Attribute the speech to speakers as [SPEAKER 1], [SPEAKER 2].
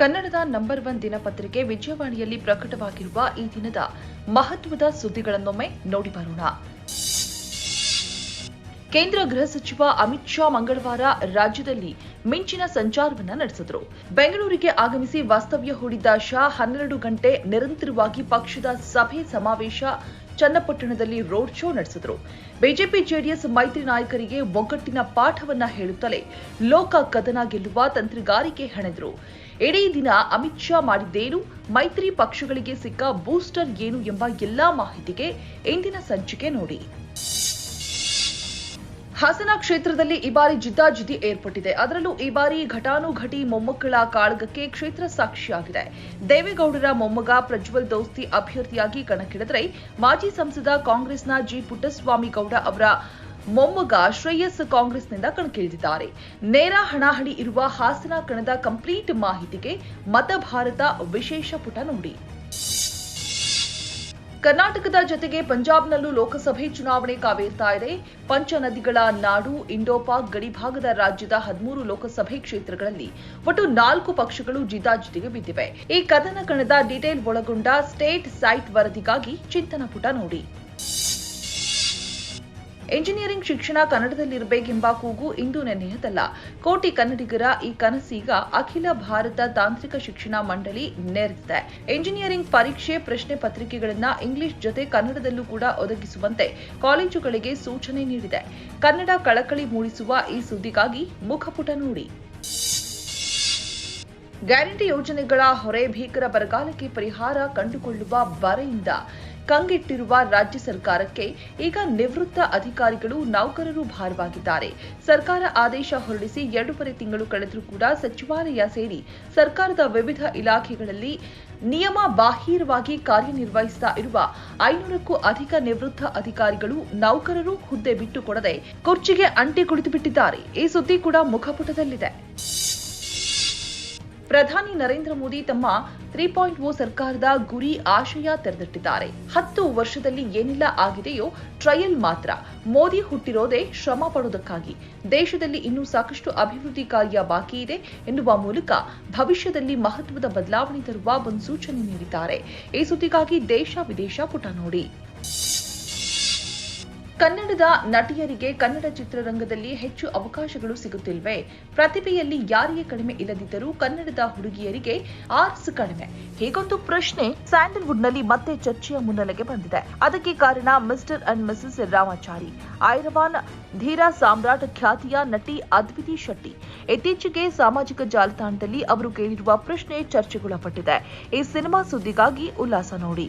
[SPEAKER 1] ಕನ್ನಡದ number one ದಿನಪತ್ರಿಕೆ ವಿಜಯವಾಣಿಯಲ್ಲಿ ಪ್ರಕಟವಾಗಿರುವ ಈ ದಿನದ ಮಹತ್ವದ ಸುದ್ದಿಗಳನ್ನೊಮ್ಮೆ ನೋಡಿ ಬರೋಣ. ಕೇಂದ್ರ ಗೃಹ ಸಚಿವ ಅಮಿತ್ ಶಾ ಮಂಗಳವಾರ ರಾಜ್ಯದಲ್ಲಿ ಮಿಂಚಿನ ಸಂಚಾರವನ್ನ ನಡೆಸಿದರು. ಬೆಂಗಳೂರಿಗೆ ಆಗಮಿಸಿ ವಾಸ್ತವ್ಯ ಹೂಡಿದ್ದ ಶಾ ಹನ್ನೆರಡು ಗಂಟೆ ನಿರಂತರವಾಗಿ ಪಕ್ಷದ ಸಭೆ ಸಮಾವೇಶ ಚನ್ನಪಟ್ಟಣದಲ್ಲಿ ರೋಡ್ ಶೋ ನಡೆಸಿದರು. ಬಿಜೆಪಿ ಜೆಡಿಎಸ್ ಮೈತ್ರಿ ನಾಯಕರಿಗೆ ಒಗ್ಗಟ್ಟಿನ ಪಾಠವನ್ನ ಹೇಳುತ್ತಲೇ ಲೋಕ ಕದನ ಗೆಲ್ಲುವ ತಂತ್ರಗಾರಿಕೆ ಹೆಣೆದರು. ಇಡೀ ದಿನ ಅಮಿತ್ ಶಾ ಮಾಡಿದ್ದೇನು? ಮೈತ್ರಿ ಪಕ್ಷಗಳಿಗೆ ಸಿಕ್ಕ ಬೂಸ್ಟರ್ ಏನು ಎಂಬ ಎಲ್ಲಾ ಮಾಹಿತಿಗೆ ಇಂದಿನ ಸಂಚಿಕೆ ನೋಡಿ. ಹಾಸನ ಕ್ಷೇತ್ರದಲ್ಲಿ ಈ ಬಾರಿ ಜಿದ್ದಾಜಿದ್ದಿ ಏರ್ಪಟ್ಟಿದೆ. ಅದರಲ್ಲೂ ಈ ಬಾರಿ ಘಟಾನುಘಟಿ ಮೊಮ್ಮಕ್ಕಳ ಕಾಳಗಕ್ಕೆ ಕ್ಷೇತ್ರ ಸಾಕ್ಷಿಯಾಗಿದೆ. ದೇವೇಗೌಡರ ಮೊಮ್ಮಗ ಪ್ರಜ್ವಲ್ ದೋಸ್ತಿ ಅಭ್ಯರ್ಥಿಯಾಗಿ ಕಣಕ್ಕಿಳಿದರೆ ಮಾಜಿ ಸಂಸದ ಕಾಂಗ್ರೆಸ್ನ ಜಿ ಪುಟ್ಟಸ್ವಾಮಿ ಗೌಡ ಅವರ ಮೊಮ್ಮಗ ಶ್ರೇಯಸ್ ಕಾಂಗ್ರೆಸ್ನಿಂದ ಕಣಕ್ಕಿಳಿದಿದ್ದಾರೆ. ನೇರ ಹಣಾಹಣಿ ಇರುವ ಹಾಸನ ಕಣದ ಕಂಪ್ಲೀಟ್ ಮಾಹಿತಿಗೆ ಮತಭಾರತ ವಿಶೇಷ ಪುಟ ನೋಡಿ. ಕರ್ನಾಟಕದ ಜೊತೆಗೆ ಪಂಜಾಬ್ನಲ್ಲೂ ಲೋಕಸಭೆ ಚುನಾವಣೆ ಕಾವೇರ್ತಾ ಇದೆ. ಪಂಚ ನದಿಗಳ ನಾಡು ಇಂಡೋಪಾಕ್ ಗಡಿಭಾಗದ ರಾಜ್ಯದ ಹದಿಮೂರು ಲೋಕಸಭೆ ಕ್ಷೇತ್ರಗಳಲ್ಲಿ ಒಟ್ಟು ನಾಲ್ಕು ಪಕ್ಷಗಳು ಜಿದ್ದಾಜಿದ್ದಿಗೆ ಬಿದ್ದಿವೆ. ಈ ಕದನ ಕಣದ ಡೀಟೇಲ್ ಒಳಗೊಂಡ ಸ್ಟೇಟ್ ಸೈಟ್ ವರದಿಗಾಗಿ ಚಿಂತನ ಪುಟ ನೋಡಿ. ಎಂಜಿನಿಯರಿಂಗ್ ಶಿಕ್ಷಣ ಕನ್ನಡದಲ್ಲಿರಬೇಕೆಂಬ ಕೂಗು ಇಂದು ನೆನೆಯದಲ್ಲ ಕೋಟಿ ಕನ್ನಡಿಗರ ಈ ಕನಸೀಗ ಅಖಿಲ ಭಾರತ ತಾಂತ್ರಿಕ ಶಿಕ್ಷಣ ಮಂಡಳಿ ನೆರೆದಿದೆ. ಎಂಜಿನಿಯರಿಂಗ್ ಪರೀಕ್ಷೆ, ಪ್ರಶ್ನೆ ಪತ್ರಿಕೆಗಳನ್ನ ಇಂಗ್ಲಿಷ್ ಜೊತೆ ಕನ್ನಡದಲ್ಲೂ ಕೂಡ ಒದಗಿಸುವಂತೆ ಕಾಲೇಜುಗಳಿಗೆ ಸೂಚನೆ ನೀಡಿದೆ. ಕನ್ನಡ ಕಳಕಳಿ ಮೂಡಿಸುವ ಈ ಸುದ್ದಿಗಾಗಿ ಮುಖಪುಟ ನೋಡಿ. ಗ್ಯಾರಂಟಿ ಯೋಜನೆಗಳ ಹೊರೆ ಭೀಕರ ಬರಗಾಲಕ್ಕೆ ಪರಿಹಾರ ಕಂಡುಕೊಳ್ಳುವ ಬರೆಯಿಂದ ಕಂಗೆಟ್ಟಿರುವ ರಾಜ್ಯ ಸರ್ಕಾರಕ್ಕೆ ಈಗ ನಿವೃತ್ತ ಅಧಿಕಾರಿಗಳು ನೌಕರರು ಭಾರವಾಗಿದ್ದಾರೆ. ಸರ್ಕಾರ ಆದೇಶ ಹೊರಡಿಸಿ ಎರಡೂವರೆ ತಿಂಗಳು ಕಳೆದರೂ ಕೂಡ ಸಚಿವಾಲಯ ಸೇರಿ ಸರ್ಕಾರದ ವಿವಿಧ ಇಲಾಖೆಗಳಲ್ಲಿ ನಿಯಮ ಬಾಹಿರವಾಗಿ ಕಾರ್ಯನಿರ್ವಹಿಸುತ್ತಾ ಇರುವ ಐನೂರಕ್ಕೂ ಅಧಿಕ ನಿವೃತ್ತ ಅಧಿಕಾರಿಗಳು ನೌಕರರು ಹುದ್ದೆ ಬಿಟ್ಟುಕೊಡದೆ ಕುರ್ಚಿಗೆ ಅಂಟಿ ಕುಳಿತು ಬಿಟ್ಟಿದ್ದಾರೆ ಈ ಸುದ್ದಿ ಕೂಡ ಮುಖಪುಟದಲ್ಲಿದೆ. ಪ್ರಧಾನಿ ನರೇಂದ್ರ ಮೋದಿ ತಮ್ಮ ತ್ರೀ ಪಾಯಿಂಟ್ ಓ ಸರ್ಕಾರದ ಗುರಿ ಆಶಯ ತೆರೆದಿಟ್ಟಿದ್ದಾರೆ. ಹತ್ತು ವರ್ಷದಲ್ಲಿ ಏನೆಲ್ಲ ಆಗಿದೆಯೋ ಟ್ರಯಲ್ ಮಾತ್ರ. ಮೋದಿ ಹುಟ್ಟಿರೋದೇ ಶ್ರಮ ಪಡೋದಕ್ಕಾಗಿ. ದೇಶದಲ್ಲಿ ಇನ್ನೂ ಸಾಕಷ್ಟು ಅಭಿವೃದ್ಧಿ ಕಾರ್ಯ ಬಾಕಿ ಇದೆ ಎನ್ನುವ ಮೂಲಕ ಭವಿಷ್ಯದಲ್ಲಿ ಮಹತ್ವದ ಬದಲಾವಣೆ ತರುವ ಒಂದು ಸೂಚನೆ ನೀಡಿದ್ದಾರೆ. ಈ ಸುದ್ದಿಗಾಗಿ ದೇಶ ವಿದೇಶ ಪುಟ ನೋಡಿ. ಕನ್ನಡದ ನಟಿಯರಿಗೆ ಕನ್ನಡ ಚಿತ್ರರಂಗದಲ್ಲಿ ಹೆಚ್ಚು ಅವಕಾಶಗಳು ಸಿಗುತ್ತಿಲ್ವೇ. ಪ್ರತಿಭೆಯಲ್ಲಿ ಯಾರಿಗೆ ಕಡಿಮೆ ಇಲ್ಲದಿದ್ದರೂ ಕನ್ನಡದ ಹುಡುಗಿಯರಿಗೆ ಆರ್ಟ್ಸ್ ಕಡಿಮೆ. ಹೀಗೊಂದು ಪ್ರಶ್ನೆ ಸ್ಯಾಂಡಲ್ವುಡ್ನಲ್ಲಿ ಮತ್ತೆ ಚರ್ಚೆಯ ಮುನ್ನೆಲೆಗೆ ಬಂದಿದೆ. ಅದಕ್ಕೆ ಕಾರಣ mister and missus Ramachari. ಐರವಾನ್ Dheera Samrat ಖ್ಯಾತಿಯ ನಟಿ ಅದ್ವಿತಿ ಶೆಟ್ಟಿ. ಇತ್ತೀಚೆಗೆ ಸಾಮಾಜಿಕ ಜಾಲತಾಣದಲ್ಲಿ ಅವರು ಕೇಳಿರುವ ಪ್ರಶ್ನೆ ಚರ್ಚೆಗೊಳಪಟ್ಟಿದೆ. ಈ ಸಿನಿಮಾ ಸುದ್ದಿಗಾಗಿ ಉಲ್ಲಾಸ ನೋಡಿ.